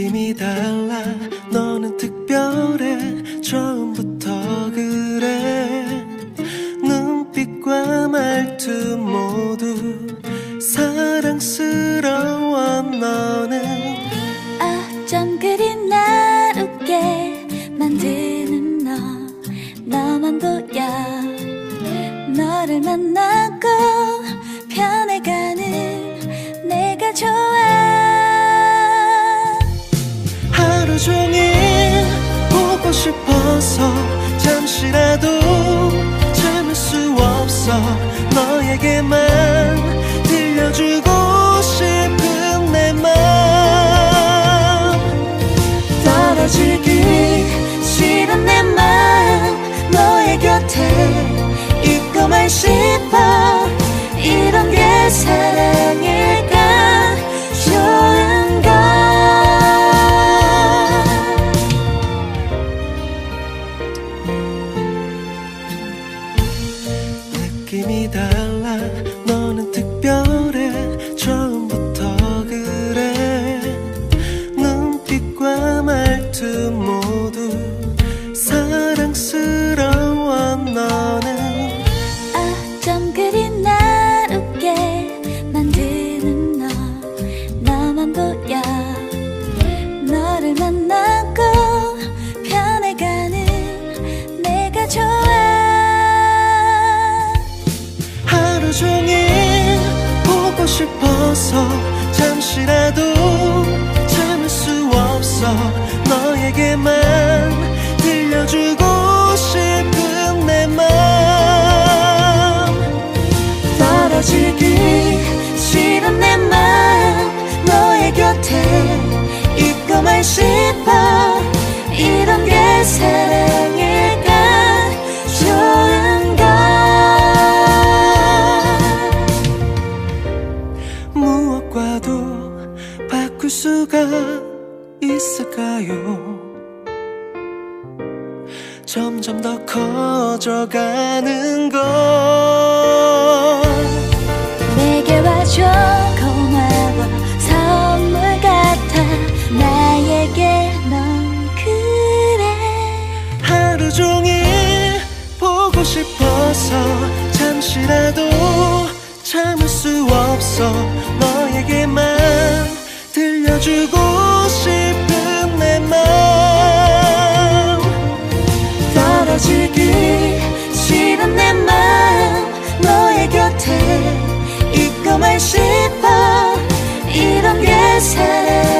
느낌이 달라. 너는 특별해. 祝你。 싶어서 있을까요? 점점 더 커져가는 걸. 내게 와줘 고마워. 선물 같아. 나에게 넌 그래. 하루 종일 보고 싶어서 잠시라도 참을 수 없어. 너에게만 들려주고 필요만 싶어 이런 게 사랑.